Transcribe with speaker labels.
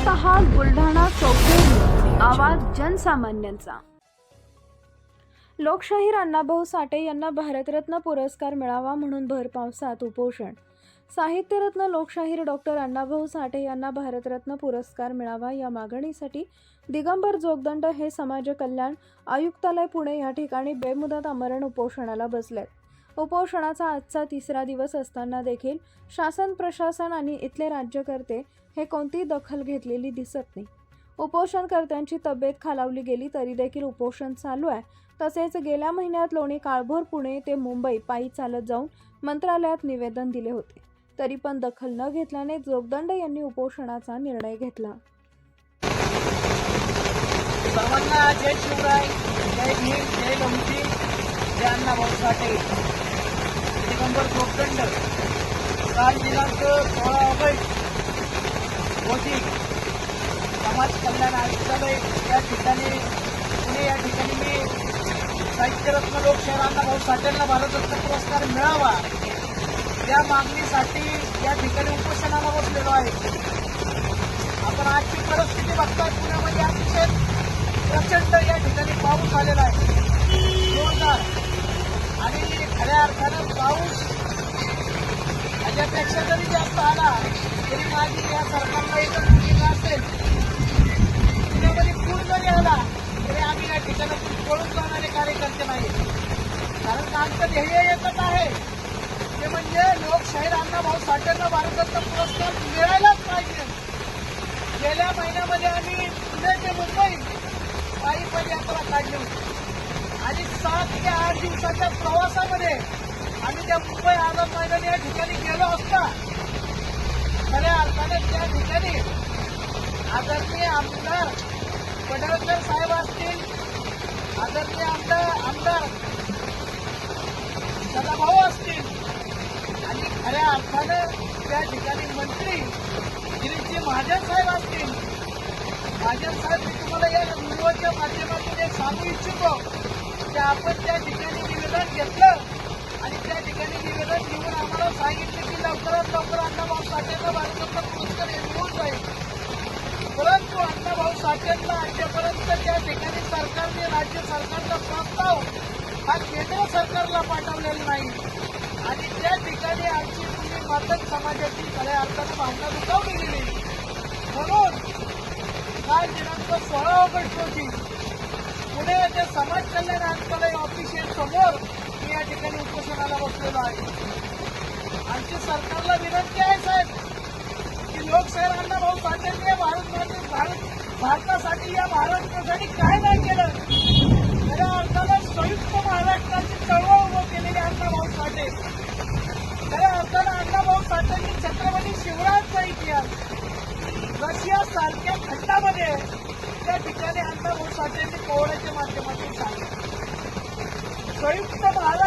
Speaker 1: पाहत आहात बुलढाणा चौफेर आवाज जनसामान्यांचा. लोकशाहीर अण्णाभाऊ साठे यांना भारतरत्न पुरस्कार मिळावा म्हणून भर पावसात उपोषण. साहित्यरत्न लोकशाहीर डॉक्टर अण्णाभाऊ साठे यांना भारतरत्न पुरस्कार मिळावा या मागणीसाठी दिगंबर जोगदंड हे समाज कल्याण आयुक्तालय पुणे या ठिकाणी बेमुदत आमरण उपोषणाला बसलेत. उपोषणाचा आजचा तिसरा दिवस असताना देखील शासन प्रशासन आणि इथले राज्यकर्ते हे कोणतीही दखल घेतलेली दिसत नाही. उपोषणकर्त्यांची तब्येत खालावली गेली तरी देखील उपोषण चालू आहे. तसेच गेल्या महिन्यात लोणी काळभोर पुणे ते मुंबई पायी चालत जाऊन मंत्रालयात निवेदन दिले होते. तरी पण दखल न घेतल्याने जोगदंड यांनी उपोषणाचा निर्णय घेतला.
Speaker 2: सर्वांना जय शिवराय जय भीम जय लंकी जय अण्णाभाऊ साठे दिगंबर जोगदंड काल दिनांक सोळा ऑगस्ट? रोजी समाज कल्याण आयुक्तालय या ठिकाणी पुणे या ठिकाणी मी साहित्यरत्न लोकशाहीर अण्णाभाऊ साठ्यांना भारतरत्न पुरस्कार मिळावा. या मागणीसाठी या ठिकाणी उपोषणाला बसलेलो आहे. आपण आजची परिस्थिती बघताय पुण्यामध्ये अतिशय प्रचंड या ठिकाणी पाऊस आलेला आहे जोरदार आणि खऱ्या अर्थानं पाऊस. ह्याच्यापेक्षा जरी जास्त आला तरी माझी या सरकारला एकच भूमिका असेल. त्यामध्ये पूर जरी आला तरी आम्ही या ठिकाणातून पळून जाणारे कार्यकर्ते नाही कारण आमचं ध्येय एकच आहे. ते म्हणजे लोकशाहीर अण्णाभाऊ साठेंना भारतरत्न पुरस्कार मिळायलाच पाहिजे. गेल्या महिन्यामध्ये आम्ही पुणे ते मुंबई पायी पदयात्रा काढली. होती आणि सात ते आठ दिवसाच्या प्रवासामध्ये आम्ही त्या मुंबई आझाद मैदान या ठिकाणी गेलो असता. खऱ्या अर्थानं त्या ठिकाणी आदरणीय आमदार पडळकर साहेब असतील आदरणीय आमदार आमदार सदाभाऊ असतील आणि खऱ्या अर्थानं त्या ठिकाणी मंत्री श्रीजी महाजन साहेब असतील. महाजन साहेब मी तुम्हाला या व्हिडिओच्या माध्यमातून एक सांगू इच्छितो की आपण त्या ठिकाणी निवेदन घेतलं आणि त्या ठिकाणी निवेदन घेऊन आम्हाला सांगितलं की लवकरात लवकर अण्णाभाऊ साठेंना भारतरत्न पुरस्कार हे मिळून जाईल परंतु अण्णाभाऊ साठेंना अद्यापर्यंत त्या ठिकाणी सरकारने राज्य सरकारचा प्रस्ताव हा केंद्र सरकारला पाठवलेला नाही आणि त्या ठिकाणी आमची तुम्ही मातक समाजाची खऱ्या अर्थानं भावना दुखावली गेली म्हणून काल दिनांक सोळा ऑगस्ट रोजी पुणे येथे समाज कल्याण आंदोलन ऑफिशियल समोर मी या ठिकाणी उपोषणाला बसलेलो आहे. आमची सरकारला विनंती आहे साहेब की लोकशाहीर अण्णाभाऊ साठेंनी या भारत भारत भारतासाठी या महाराष्ट्रासाठी काय नाही केलं? खऱ्या अर्थानं संयुक्त महाराष्ट्राची चळवळ उभं केलेली अण्णाभाऊ साठे. खऱ्या अर्थानं अण्णाभाऊ साठेंनी छत्रपती शिवरायांचा इतिहास रशिया सारख्या खंडामध्ये त्या ठिकाणी अण्णाभाऊ साठेंनी पोहण्याच्या माध्यमातून सांगितलं. संयुक्त महाराष्ट्र